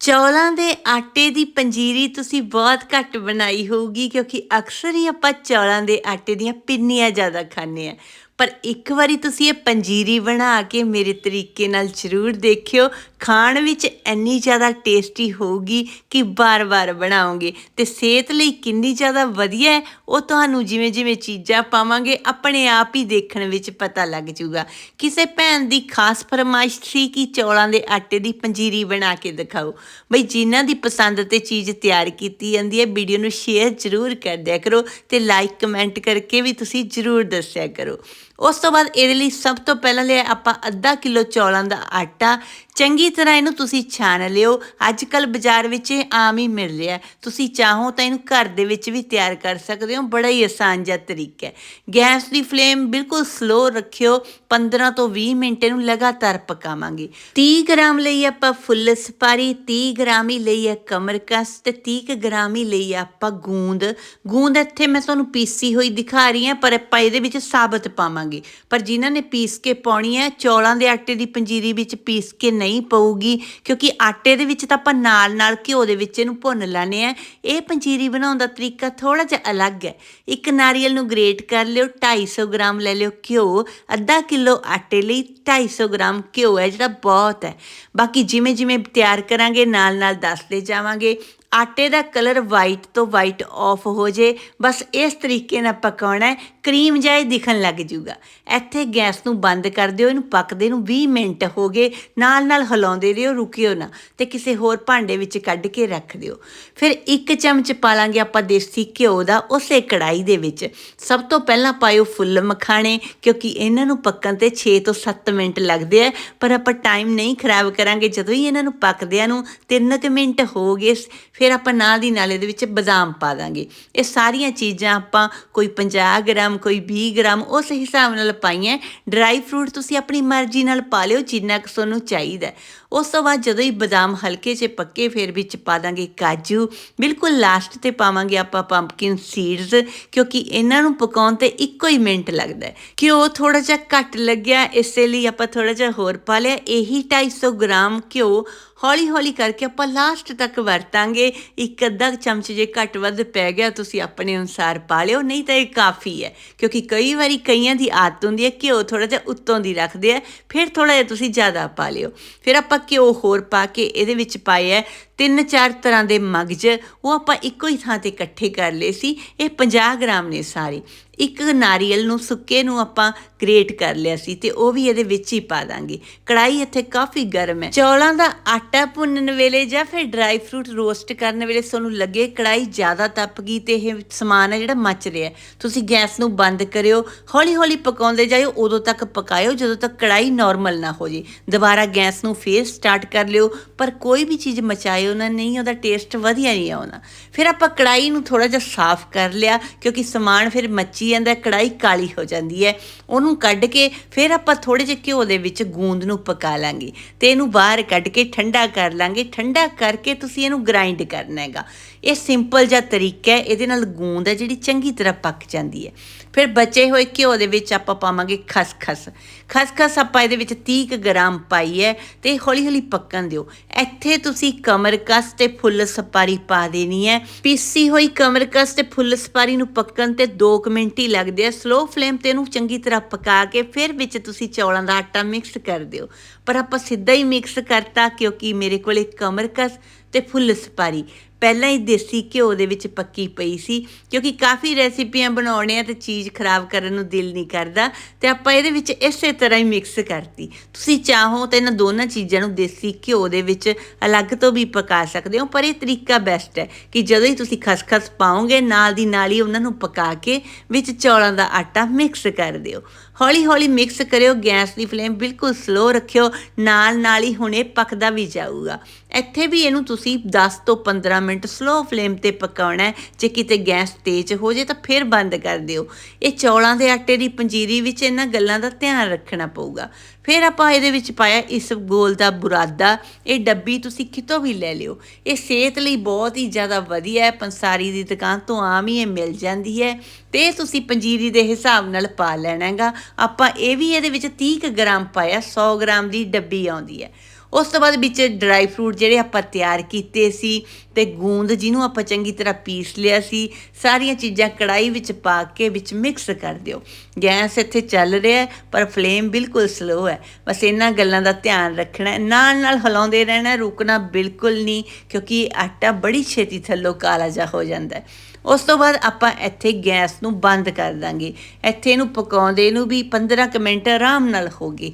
ਚੌਲਾਂ ਦੇ ਆਟੇ ਦੀ ਪੰਜੀਰੀ ਤੁਸੀਂ ਬਹੁਤ ਘੱਟ ਬਣਾਈ ਹੋਊਗੀ ਕਿਉਂਕਿ ਅਕਸਰ ਹੀ ਆਪਾਂ ਚੌਲਾਂ ਦੇ ਆਟੇ ਦੀਆਂ ਪਿੰਨੀਆਂ ਜ਼ਿਆਦਾ ਖਾਂਦੇ ਆ ਪਰ ਇੱਕ ਵਾਰੀ ਤੁਸੀਂ ਇਹ ਪੰਜੀਰੀ ਬਣਾ ਕੇ ਮੇਰੇ ਤਰੀਕੇ ਨਾਲ ਜ਼ਰੂਰ ਦੇਖਿਓ। ਖਾਣ ਵਿੱਚ ਇੰਨੀ ਜ਼ਿਆਦਾ ਟੇਸਟੀ ਹੋਊਗੀ ਕਿ ਬਾਰ-ਬਾਰ ਬਣਾਓਗੇ। ਤੇ ਸਿਹਤ ਲਈ ਕਿੰਨੀ ਜ਼ਿਆਦਾ ਵਧੀਆ ਹੈ, ਉਹ ਤੁਹਾਨੂੰ ਜਿਵੇਂ ਜਿਵੇਂ ਚੀਜ਼ਾਂ ਪਾਵਾਂਗੇ, ਆਪਣੇ ਆਪ ਹੀ ਦੇਖਣ ਵਿੱਚ ਪਤਾ ਲੱਗ ਜਾਊਗਾ ਕਿਸੇ ਭੈਣ ਦੀ ਖਾਸ ਫਰਮਾਇਸ਼ ਸੀ ਕਿ ਚੌਲਾਂ ਦੇ ਆਟੇ ਦੀ ਪੰਜੀਰੀ ਬਣਾ ਕੇ ਦਿਖਾਓ। ਬਈ ਜਿਨ੍ਹਾਂ ਦੀ ਪਸੰਦ ਤੇ ਚੀਜ਼ ਤਿਆਰ ਕੀਤੀ ਜਾਂਦੀ ਹੈ, ਵੀਡੀਓ ਨੂੰ ਸ਼ੇਅਰ ਜ਼ਰੂਰ ਕਰ ਦਿਆ ਕਰੋ ਤੇ ਲਾਈਕ ਕਮੈਂਟ ਕਰਕੇ ਵੀ ਤੁਸੀਂ ਜ਼ਰੂਰ ਦੱਸਿਆ ਕਰੋ। ਉਸ ਤੋਂ ਬਾਅਦ ਇਹਦੇ ਲਈ ਸਭ ਤੋਂ ਪਹਿਲਾਂ ਲਿਆ ਆਪਾਂ ਅੱਧਾ ਕਿਲੋ ਚੌਲਾਂ ਦਾ ਆਟਾ। ਚੰਗੀ ਤਰ੍ਹਾਂ ਇਹਨੂੰ ਤੁਸੀਂ ਛਾਣ ਲਿਓ। ਅੱਜ ਕੱਲ ਬਾਜ਼ਾਰ ਵਿੱਚ ਇਹ ਆਮ ਹੀ ਮਿਲ ਰਿਹਾ। ਤੁਸੀਂ ਚਾਹੋ ਤਾਂ ਇਹਨੂੰ ਘਰ ਦੇ ਵਿੱਚ ਵੀ ਤਿਆਰ ਕਰ ਸਕਦੇ ਹੋ। ਬੜਾ ਹੀ ਆਸਾਨ ਜਿਹਾ ਤਰੀਕਾ ਹੈ। ਗੈਸ ਦੀ ਫਲੇਮ ਬਿਲਕੁਲ ਸਲੋ ਰੱਖਿਓ। 15 ਤੋਂ 20 ਮਿੰਟ ਇਹਨੂੰ ਲਗਾਤਾਰ ਪਕਾਵਾਂਗੇ। 30 ਗ੍ਰਾਮ ਲਈ ਆਪਾਂ ਫੁੱਲ ਸਪਾਰੀ 30 ਗ੍ਰਾਮ ਹੀ ਲਈ ਹੈ ਕਮਰਕਸ ਤੇ 30 ਕੁ ਗ੍ਰਾਮ ਹੀ ਲਈ ਆਪਾਂ ਗੂੰਦ। ਗੂੰਦ ਇੱਥੇ ਮੈਂ ਤੁਹਾਨੂੰ ਪੀਸੀ ਹੋਈ ਦਿਖਾ ਰਹੀ ਹਾਂ, ਪਰ ਆਪਾਂ ਇਹਦੇ ਵਿੱਚ ਸਾਬਤ ਪਾਵਾਂਗੇ। ਪਰ ਜਿਨ੍ਹਾਂ ਨੇ ਪੀਸ ਕੇ ਪਾਉਣੀ ਹੈ, ਚੌਲਾਂ ਦੇ ਆਟੇ ਦੀ ਪੰਜੀਰੀ ਵਿੱਚ ਪੀਸ ਕੇ ਨਹੀਂ ਪਊਗੀ, ਕਿਉਂਕਿ ਆਟੇ ਦੇ ਵਿੱਚ ਤਾਂ ਆਪਾਂ ਨਾਲ ਨਾਲ ਘਿਓ ਦੇ ਵਿੱਚ ਇਹਨੂੰ ਭੁੰਨ ਲੈਣੇ ਆ ਇਹ ਪੰਜੀਰੀ ਬਣਾਉਣ ਦਾ ਤਰੀਕਾ ਥੋੜਾ ਜਿਹਾ ਅਲੱਗ ਹੈ। ਇੱਕ ਨਾਰੀਅਲ ਨੂੰ ਗ੍ਰੇਟ ਕਰ ਲਿਓ 250 ਗ੍ਰਾਮ ਲੈ ਲਿਓ ਘਿਓ, ਅੱਧਾ ਕਿਲੋ ਆਟੇ ਲਈ 250 ਗ੍ਰਾਮ ਘਿਓ ਹੈ, ਜਿਹੜਾ ਬਹੁਤ ਹੈ। ਬਾਕੀ ਜਿਵੇਂ ਜਿਵੇਂ ਤਿਆਰ ਕਰਾਂਗੇ ਨਾਲ ਨਾਲ ਦੱਸਦੇ ਜਾਵਾਂਗੇ। ਆਟੇ ਦਾ ਕਲਰ ਵਾਈਟ ਤੋਂ ਵਾਈਟ ਆਫ ਹੋ ਜੇ, ਬਸ ਇਸ ਤਰੀਕੇ ਨਾਲ ਪਕਾਉਣਾ ਕਰੀਮ ਜਾਇ ਦਿਖਣ ਲੱਗ ਜੂਗਾ। ਇੱਥੇ ਗੈਸ ਨੂੰ ਬੰਦ ਕਰ ਦਿਓ, ਇਹਨੂੰ ਪੱਕਦੇ ਨੂੰ 20 ਮਿੰਟ ਹੋ ਗਏ, ਨਾਲ ਨਾਲ ਹਿਲਾਉਂਦੇ ਰਹੋ, ਰੁਕਿਓ ਨਾ ਤੇ ਕਿਸੇ ਹੋਰ ਭਾਂਡੇ ਵਿੱਚ ਕੱਢ ਕੇ ਰੱਖ ਦਿਓ। ਫਿਰ ਇੱਕ ਚਮਚ ਪਾ ਲਾਂਗੇ ਆਪਾਂ ਦੇਸੀ ਘਿਓ ਦਾ, ਉਸੇ ਕੜਾਈ ਦੇ ਵਿੱਚ। ਸਭ ਤੋਂ ਪਹਿਲਾਂ ਪਾਇਓ ਫੁੱਲ ਮਖਾਣੇ, ਕਿਉਂਕਿ ਇਹਨਾਂ ਨੂੰ ਪੱਕਣ ਤੇ 6 ਤੋਂ 7 ਮਿੰਟ ਲੱਗਦੇ ਆ, ਪਰ ਆਪਾਂ ਟਾਈਮ ਨਹੀਂ ਖਰਾਬ ਕਰਾਂਗੇ, ਜਦੋਂ ਹੀ ਇਹਨਾਂ ਨੂੰ ਪੱਕਦਿਆਂ ਨੂੰ 3 ਮਿੰਟ ਹੋ ਗਏ ਫਿਰ ਆਪਾਂ ਨਾਲ ਦੀ ਨਾਲ ਇਹਦੇ ਵਿੱਚ ਬਦਾਮ ਪਾ ਦਾਂਗੇ। ਇਹ ਸਾਰੀਆਂ ਚੀਜ਼ਾਂ ਆਪਾਂ ਕੋਈ 50 ਗ੍ਰਾਮ, ਕੋਈ 20 ਗ੍ਰਾਮ ਉਸ ਹਿਸਾਬ ਨਾਲ ਪਾਈਆਂ। ਡਰਾਈ ਫਰੂਟ ਤੁਸੀਂ ਆਪਣੀ ਮਰਜ਼ੀ ਨਾਲ ਪਾ ਲਿਓ, ਜਿੰਨਾ ਕੁ ਤੁਹਾਨੂੰ ਚਾਹੀਦਾ। ਉਸ ਤੋਂ ਬਾਅਦ ਜਦੋਂ ਹੀ ਬਦਾਮ ਹਲਕੇ 'ਚ ਪੱਕੇ, ਫਿਰ ਵਿੱਚ ਪਾ ਦਾਂਗੇ ਕਾਜੂ। ਬਿਲਕੁਲ ਲਾਸਟ ਤੇ ਪਾਵਾਂਗੇ ਆਪਾਂ ਪੰਪਕਿਨ ਸੀਡਸ ਕਿਉਂਕਿ ਇਹਨਾਂ ਨੂੰ ਪਕਾਉਣ ਤੇ ਇੱਕੋ ਹੀ ਮਿੰਟ ਲੱਗਦਾ ਹੈ। ਘਿਓ ਥੋੜਾ ਜਿਹਾ ਘੱਟ ਲੱਗਿਆ, ਇਸੇ ਲਈ ਆਪਾਂ ਥੋੜਾ ਜਿਹਾ ਹੋਰ ਪਾ ਲਿਆ। ਇਹੀ 250 ਗ੍ਰਾਮ ਘਿਓ ਹੌਲੀ ਹੌਲੀ ਕਰਕੇ ਆਪਾਂ ਲਾਸਟ ਤੱਕ ਵਰਤਾਂਗੇ। ਇੱਕ ਅੱਧਾ ਚਮਚ ਜੇ ਘੱਟ ਵੱਧ ਪੈ ਗਿਆ, ਤੁਸੀਂ ਆਪਣੇ ਅਨੁਸਾਰ ਪਾ ਲਿਓ। ਨਹੀਂ ਤਾਂ ਇਹ ਕਾਫੀ ਹੈ, ਕਿਉਂਕਿ ਕਈ ਵਾਰੀ ਕਈਆਂ ਦੀ ਆਦਤ ਹੁੰਦੀ ਹੈ, ਘਿਓ ਥੋੜਾ ਜਿਹਾ ਉੱਤੋਂ ਦੀ ਰੱਖਦੇ ਆ, ਫਿਰ ਥੋੜਾ ਜਿਹਾ ਤੁਸੀਂ ਜ਼ਿਆਦਾ ਪਾ ਲਿਓ। ਫਿਰ ਆਪਾਂ ਘਿਓ ਹੋਰ ਪਾ ਕੇ ਇਹਦੇ ਵਿੱਚ ਪਾਇਆ ਹੈ ਤਿੰਨ ਚਾਰ ਤਰ੍ਹਾਂ ਦੇ ਮਗਜ, ਉਹ ਆਪਾਂ ਇੱਕੋ ਹੀ ਥਾਂ ਤੇ ਇਕੱਠੇ ਕਰ ਲਏ ਸੀ। ਇਹ 50 ਗ੍ਰਾਮ ਨੇ ਸਾਰੇ। ਇੱਕ ਨਾਰੀਅਲ ਨੂੰ ਸੁੱਕੇ ਨੂੰ ਆਪਾਂ ਗ੍ਰੇਟ ਕਰ ਲਿਆ ਸੀ ਤੇ ਉਹ ਵੀ ਇਹਦੇ ਵਿੱਚ ਹੀ ਪਾ ਦਾਂਗੇ। ਕੜਾਈ ਇੱਥੇ ਕਾਫੀ ਗਰਮ ਹੈ। ਚੌਲਾਂ ਦਾ ਆਟਾ ਭੁੰਨਣ ਵੇਲੇ ਜਾਂ ਫਿਰ ਡਰਾਈ ਫਰੂਟ ਰੋਸਟ ਕਰਨ ਵੇਲੇ ਤੁਹਾਨੂੰ ਲੱਗੇ ਕੜਾਈ ਜ਼ਿਆਦਾ ਤਪ ਗਈ ਤੇ ਇਹ ਸਮਾਨ ਹੈ ਜਿਹੜਾ ਮੱਚ ਰਿਹਾ ਤੁਸੀਂ ਗੈਸ ਨੂੰ ਬੰਦ ਕਰਿਓ ਹੌਲੀ ਹੌਲੀ ਪਕਾਉਂਦੇ ਜਾਇਓ, ਉਦੋਂ ਤੱਕ ਪਕਾਇਓ, ਜਦੋਂ ਤੱਕ ਕੜਾਈ ਨਾਰਮਲ ਨਾ ਹੋ ਜੇ ਦੁਬਾਰਾ ਗੈਸ ਨੂੰ ਫੇਰ ਸਟਾਰਟ ਕਰ ਲਿਓ, ਪਰ ਕੋਈ ਵੀ ਚੀਜ਼ ਮਚਾਇਓ ਨਾ, ਨਹੀਂ ਉਹਦਾ ਟੇਸਟ ਵਧੀਆ ਨਹੀਂ ਆਉਣਾ। ਫਿਰ ਆਪਾਂ ਕੜਾਈ ਨੂੰ ਥੋੜਾ ਜਿਹਾ ਸਾਫ਼ ਕਰ ਲਿਆ, ਕਿਉਂਕਿ ਸਮਾਨ ਫਿਰ ਮੱਚੀ ਜਾਂਦਾ, ਕੜਾਈ ਕਾਲੀ ਹੋ ਜਾਂਦੀ ਹੈ। ਉਹਨੂੰ ਕੱਢ ਕੇ ਫਿਰ ਆਪਾਂ ਥੋੜੇ ਜਿਹੇ ਘਿਓ ਦੇ ਵਿੱਚ ਗੂੰਦ ਨੂੰ ਪਕਾ ਲਾਂਗੇ। ਤੇ ਇਹਨੂੰ ਬਾਹਰ ਕੱਢ ਕੇ ਠੰਡਾ ਕਰ ਲਾਂਗੇ। ਠੰਡਾ ਕਰਕੇ ਤੁਸੀਂ ਇਹਨੂੰ ਗ੍ਰਾਈਂਡ ਕਰਨਾ ਹੈਗਾ। ਇਹ ਸਿੰਪਲ ਜਿਹਾ ਤਰੀਕਾ ਹੈ। ਇਹਦੇ ਨਾਲ ਗੂੰਦ ਹੈ ਜਿਹੜੀ ਚੰਗੀ ਤਰ੍ਹਾਂ ਪੱਕ ਜਾਂਦੀ ਹੈ। ਫਿਰ ਬਚੇ ਹੋਏ ਘਿਓ ਦੇ ਵਿੱਚ ਆਪਾਂ ਪਾਵਾਂਗੇ ਖਸਖਸ। ਖਸਖਸ ਆਪਾਂ ਇਹਦੇ ਵਿੱਚ 30 ਗ੍ਰਾਮ ਪਾਈ ਹੈ ਤੇ ਹੌਲੀ ਹੌਲੀ ਪੱਕਣ ਦਿਓ। ਇੱਥੇ ਤੁਸੀਂ ਕਮਰਕਸ ਤੇ ਫੁੱਲ ਸਪਾਰੀ ਪਾ ਦੇਣੀ ਹੈ। ਪੀਸੀ ਹੋਈ ਕਮਰਕਸ ਤੇ ਫੁੱਲ ਸਪਾਰੀ ਨੂੰ ਪੱਕਣ ਤੇ 2 ਮਿੰਟ ਹੀ ਲੱਗਦੇ ਆ। ਸਲੋ ਫਲੇਮ ਤੇ ਇਹਨੂੰ ਚੰਗੀ ਤਰ੍ਹਾਂ ਪਕਾ ਕੇ ਫਿਰ ਵਿੱਚ ਤੁਸੀਂ ਚੌਲਾਂ ਦਾ ਆਟਾ ਮਿਕਸ ਕਰ ਦਿਓ। ਪਰ ਆਪਾਂ ਸਿੱਧਾ ਹੀ ਮਿਕਸ ਕਰਤਾ ਕਿਉਂਕਿ ਮੇਰੇ ਕੋਲੇ ਕਮਰਕਸ ਤੇ ਫੁੱਲ ਸਪਾਰੀ। ਪਹਿਲਾਂ ਹੀ ਦੇਸੀ ਘਿਓ ਦੇ ਵਿੱਚ ਪੱਕੀ ਪਈ ਸੀ, ਕਿਉਂਕਿ ਕਾਫੀ ਰੈਸਿਪੀਆਂ ਬਣਾਉਣੇ ਆ ਤੇ ਚੀਜ਼ ਖਰਾਬ ਕਰਨ ਨੂੰ ਦਿਲ ਨਹੀਂ ਕਰਦਾ, ਤੇ ਆਪਾਂ ਇਹਦੇ ਵਿੱਚ ਇਸੇ ਤਰ੍ਹਾਂ ਹੀ ਮਿਕਸ ਕਰਤੀ। ਤੁਸੀਂ ਚਾਹੋ ਤਾਂ ਇਹਨਾਂ ਦੋਨਾਂ ਚੀਜ਼ਾਂ ਨੂੰ ਦੇਸੀ ਘਿਓ ਦੇ ਵਿੱਚ ਅਲੱਗ ਤੋਂ ਵੀ ਪਕਾ ਸਕਦੇ ਹੋ, ਪਰ ਇਹ ਤਰੀਕਾ ਬੈਸਟ ਹੈ ਕਿ ਜਦੋਂ ਹੀ ਤੁਸੀਂ ਖਸਖਸ ਪਾਓਗੇ, ਨਾਲ ਦੀ ਨਾਲ ਹੀ ਉਹਨਾਂ ਨੂੰ ਪਕਾ ਕੇ ਵਿੱਚ ਚੌਲਾਂ ਦਾ ਆਟਾ ਮਿਕਸ ਕਰ ਦਿਓ। ਹੌਲੀ ਹੌਲੀ ਮਿਕਸ ਕਰਿਓ, ਗੈਸ ਦੀ ਫਲੇਮ ਬਿਲਕੁਲ ਸਲੋ ਰੱਖਿਓ ਨਾਲ ਨਾਲ ਹੀ ਹੁਣੇ ਪੱਕਦਾ ਵੀ ਜਾਊਗਾ। ਇੱਥੇ ਵੀ ਇਹਨੂੰ ਤੁਸੀਂ 10 ਤੋਂ 15 ਮਿੰਟ ਸਲੋ ਫਲੇਮ ਤੇ ਪਕਾਉਣਾ ਹੈ। ਜੇ ਕਿਤੇ ਗੈਸ ਤੇਜ਼ ਹੋ ਜੇ ਤਾਂ ਫਿਰ ਬੰਦ ਕਰ ਦਿਓ। ਇਹ ਚੌਲਾਂ ਦੇ ਆਟੇ ਦੀ ਪੰਜੀਰੀ ਵਿੱਚ ਇਹਨਾਂ ਗੱਲਾਂ ਦਾ ਧਿਆਨ ਰੱਖਣਾ ਪਊਗਾ। ਫਿਰ ਆਪਾਂ ਇਹਦੇ ਵਿੱਚ ਪਾਇਆ ਇਸ ਗੋਲ ਦਾ ਬੁਰਾਦਾ। ਇਹ ਡੱਬੀ ਤੁਸੀਂ ਕਿਤੋਂ ਵੀ ਲੈ ਲਿਓ। ਇਹ ਸਿਹਤ ਲਈ ਬਹੁਤ ਹੀ ਜ਼ਿਆਦਾ ਵਧੀਆ ਹੈ। ਪੰਸਾਰੀ ਦੀ ਦੁਕਾਨ ਤੋਂ ਆਮ ਹੀ ਇਹ ਮਿਲ ਜਾਂਦੀ ਹੈ ਤੇ ਇਹ ਤੁਸੀਂ ਪੰਜੀਰੀ ਦੇ ਹਿਸਾਬ ਨਾਲ ਪਾ ਲੈਣਾ ਹੈਗਾ ਆਪਾਂ ਇਹ ਵੀ ਇਹਦੇ ਵਿੱਚ 30 ਕੁ ਗ੍ਰਾਮ ਪਾਇਆ 100 ਗ੍ਰਾਮ ਦੀ ਡੱਬੀ ਆਉਂਦੀ ਹੈ। ਉਸ ਤੋਂ ਬਾਅਦ ਵਿੱਚ ਡਰਾਈ ਫਰੂਟ ਜਿਹੜੇ ਆਪਾਂ ਤਿਆਰ ਕੀਤੇ ਸੀ ਤੇ ਗੂੰਦ ਜਿਹਨੂੰ ਆਪਾਂ ਚੰਗੀ ਤਰ੍ਹਾਂ ਪੀਸ ਲਿਆ ਸੀ, ਸਾਰੀਆਂ ਚੀਜ਼ਾਂ ਕੜਾਈ ਵਿੱਚ ਪਾ ਕੇ ਵਿੱਚ ਮਿਕਸ ਕਰ ਦਿਓ। ਗੈਸ ਇੱਥੇ ਚੱਲ ਰਿਹਾ ਪਰ ਫਲੇਮ ਬਿਲਕੁਲ ਸਲੋ ਹੈ। ਬਸ ਇਹਨਾਂ ਗੱਲਾਂ ਦਾ ਧਿਆਨ ਰੱਖਣਾ ਨਾਲ ਨਾਲ ਹਿਲਾਉਂਦੇ ਰਹਿਣਾ, ਰੁਕਣਾ ਬਿਲਕੁਲ ਨਹੀਂ, ਕਿਉਂਕਿ ਆਟਾ ਬੜੀ ਛੇਤੀ ਥੱਲੋਂ ਕਾਲਾ ਜਿਹਾ ਹੋ ਜਾਂਦਾ ਹੈ। ਉਸ ਤੋਂ ਬਾਅਦ ਆਪਾਂ ਇੱਥੇ ਗੈਸ ਨੂੰ ਬੰਦ ਕਰ ਦਾਂਗੇ। ਇੱਥੇ ਇਹਨੂੰ ਪਕਾਉਂਦੇ ਨੂੰ ਵੀ 15 ਕੁ ਮਿੰਟ ਆਰਾਮ ਨਾਲ ਹੋ ਗਏ।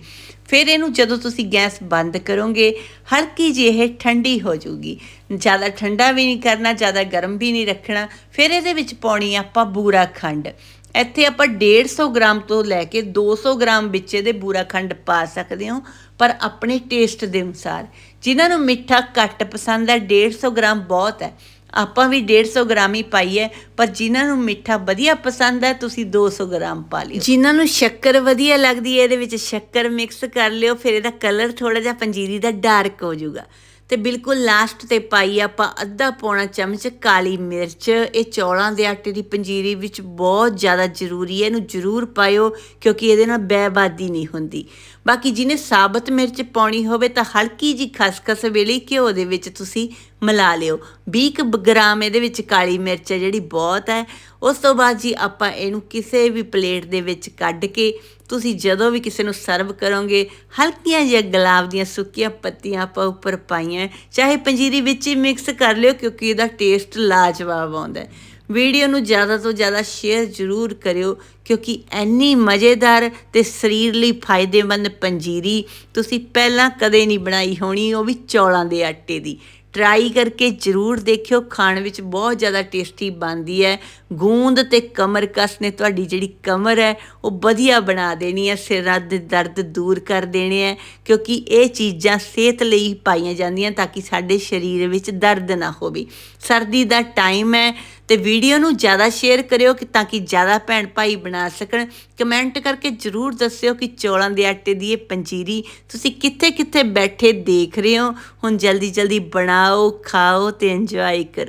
ਫਿਰ ਇਹਨੂੰ ਜਦੋਂ ਤੁਸੀਂ ਗੈਸ ਬੰਦ ਕਰੋਗੇ ਹਲਕੀ ਜਿਹੀ ਇਹ ਠੰਡੀ ਹੋ ਜਾਊਗੀ ਜ਼ਿਆਦਾ ਠੰਡਾ ਵੀ ਨਹੀਂ ਕਰਨਾ, ਜ਼ਿਆਦਾ ਗਰਮ ਵੀ ਨਹੀਂ ਰੱਖਣਾ। ਫਿਰ ਇਹਦੇ ਵਿੱਚ ਪਾਉਣੀ ਆਪਾਂ ਬੂਰਾ ਖੰਡ। ਇੱਥੇ ਆਪਾਂ 150 ਗ੍ਰਾਮ ਤੋਂ ਲੈ ਕੇ 200 ਗ੍ਰਾਮ ਵਿੱਚ ਇਹਦੇ ਬੂਰਾ ਖੰਡ ਪਾ ਸਕਦੇ ਹੋ, ਪਰ ਆਪਣੇ ਟੇਸਟ ਦੇ ਅਨੁਸਾਰ। ਜਿਨ੍ਹਾਂ ਨੂੰ ਮਿੱਠਾ ਘੱਟ ਪਸੰਦ ਹੈ 150 ਗ੍ਰਾਮ ਬਹੁਤ ਹੈ। ਆਪਾਂ ਵੀ 150 ਗ੍ਰਾਮ ਹੀ ਪਾਈ ਹੈ, ਪਰ ਜਿਨ੍ਹਾਂ ਨੂੰ ਮਿੱਠਾ ਵਧੀਆ ਪਸੰਦ ਹੈ, ਤੁਸੀਂ 200 ਗ੍ਰਾਮ ਪਾ ਲਿਓ। ਜਿਨ੍ਹਾਂ ਨੂੰ ਸ਼ੱਕਰ ਵਧੀਆ ਲੱਗਦੀ ਹੈ, ਇਹਦੇ ਵਿੱਚ ਸ਼ੱਕਰ ਮਿਕਸ ਕਰ ਲਿਓ, ਫਿਰ ਇਹਦਾ ਕਲਰ ਥੋੜਾ ਜਿਹਾ ਪੰਜੀਰੀ ਦਾ ਡਾਰਕ ਹੋ ਜਾਊਗਾ। ਤੇ ਬਿਲਕੁਲ ਲਾਸਟ ਤੇ ਪਾਈ ਆਪਾਂ ਅੱਧਾ ਪੌਣਾ ਚਮਚ ਕਾਲੀ ਮਿਰਚ। ਇਹ ਚੌਲਾਂ ਦੇ ਆਟੇ ਦੀ ਪੰਜੀਰੀ ਵਿੱਚ ਬਹੁਤ ਜ਼ਿਆਦਾ ਜ਼ਰੂਰੀ ਹੈ, ਇਹਨੂੰ ਜ਼ਰੂਰ ਪਾਇਓ ਕਿਉਂਕਿ ਇਹਦੇ ਨਾਲ ਬੇਬਾਦੀ ਨਹੀਂ ਹੁੰਦੀ। ਬਾਕੀ ਜਿਹਨੇ ਸਾਬਤ ਮਿਰਚ ਪਾਉਣੀ ਹੋਵੇ ਤਾਂ ਹਲਕੀ ਜੀ ਖਸਖਸ ਵੇਲੇ ਘਿਓ ਦੇ ਵਿੱਚ ਤੁਸੀਂ ਮਿਲਾ ਲਿਓ। 20 ਕੁ ਗ੍ਰਾਮ ਇਹਦੇ ਵਿੱਚ ਕਾਲੀ ਮਿਰਚ ਹੈ ਜਿਹੜੀ ਬਹੁਤ ਹੈ। ਉਸ ਤੋਂ ਬਾਅਦ ਜੀ ਆਪਾਂ ਇਹਨੂੰ ਕਿਸੇ ਵੀ ਪਲੇਟ ਦੇ ਵਿੱਚ ਕੱਢ ਕੇ ਤੁਸੀਂ ਜਦੋਂ ਵੀ ਕਿਸੇ ਨੂੰ ਸਰਵ ਕਰੋਗੇ, ਹਲਕੀਆਂ ਜਿਹੀਆਂ ਗੁਲਾਬ ਦੀਆਂ ਸੁੱਕੀਆਂ ਪੱਤੀਆਂ ਆਪਾਂ ਉੱਪਰ ਪਾਈਆਂ ਚਾਹੇ ਪੰਜੀਰੀ ਵਿੱਚ ਹੀ ਮਿਕਸ ਕਰ ਲਿਓ ਕਿਉਂਕਿ ਇਹਦਾ ਟੇਸਟ ਲਾਜਵਾਬ ਆਉਂਦਾ ਹੈ। ਵੀਡੀਓ ਨੂੰ ਜ਼ਿਆਦਾ ਤੋਂ ਜ਼ਿਆਦਾ ਸ਼ੇਅਰ ਜ਼ਰੂਰ ਕਰਿਓ ਕਿਉਂਕਿ ਐਨੀ ਮਜ਼ੇਦਾਰ ਤੇ ਸਰੀਰ ਲਈ ਫਾਇਦੇਮੰਦ ਪੰਜੀਰੀ ਤੁਸੀਂ ਪਹਿਲਾਂ ਕਦੇ ਨਹੀਂ ਬਣਾਈ ਹੋਣੀ, ਉਹ ਵੀ ਚੌਲਾਂ ਦੇ ਆਟੇ ਦੀ। ਟਰਾਈ ਕਰਕੇ ਜ਼ਰੂਰ ਦੇਖਿਓ, ਖਾਣ ਵਿੱਚ ਬਹੁਤ ਜ਼ਿਆਦਾ ਟੇਸਟੀ ਬਣਦੀ ਹੈ। ਗੂੰਦ ਤੇ ਕਮਰਕਸ ਨੇ ਤੁਹਾਡੀ ਜਿਹੜੀ ਕਮਰ ਹੈ, ਉਹ ਵਧੀਆ ਬਣਾ ਦੇਣੀ ਹੈ, ਸਿਰਾਂ ਦੇ ਦਰਦ ਦੂਰ ਕਰ ਦੇਣੇ ਹੈ, ਕਿਉਂਕਿ ਇਹ ਚੀਜ਼ਾਂ ਸਿਹਤ ਲਈ ਪਾਈਆਂ ਜਾਂਦੀਆਂ ਤਾਂ ਕਿ ਸਾਡੇ ਸਰੀਰ ਵਿੱਚ ਦਰਦ ਨਾ ਹੋਵੇ। ਸਰਦੀ ਦਾ ਟਾਈਮ ਹੈ ਤੇ ਵੀਡੀਓ ਨੂੰ ਜ਼ਿਆਦਾ ਸ਼ੇਅਰ ਕਰਿਓ ਕਿ ਤਾਂ ਕਿ ਜ਼ਿਆਦਾ ਭੈਣ ਭਾਈ ਬਣਾ ਸਕਣ। ਕਮੈਂਟ ਕਰਕੇ ਜਰੂਰ ਦੱਸਿਓ ਕਿ ਚੌਲਾਂ ਦੇ ਆਟੇ ਦੀ ਇਹ ਪੰਜੀਰੀ ਤੁਸੀਂ ਕਿੱਥੇ ਕਿੱਥੇ ਬੈਠੇ ਦੇਖ ਰਹੇ ਹੋ। ਹੁਣ ਜਲਦੀ ਜਲਦੀ ਬਣਾਓ, ਖਾਓ ਤੇ ਇੰਜੋਏ ਕਰੋ।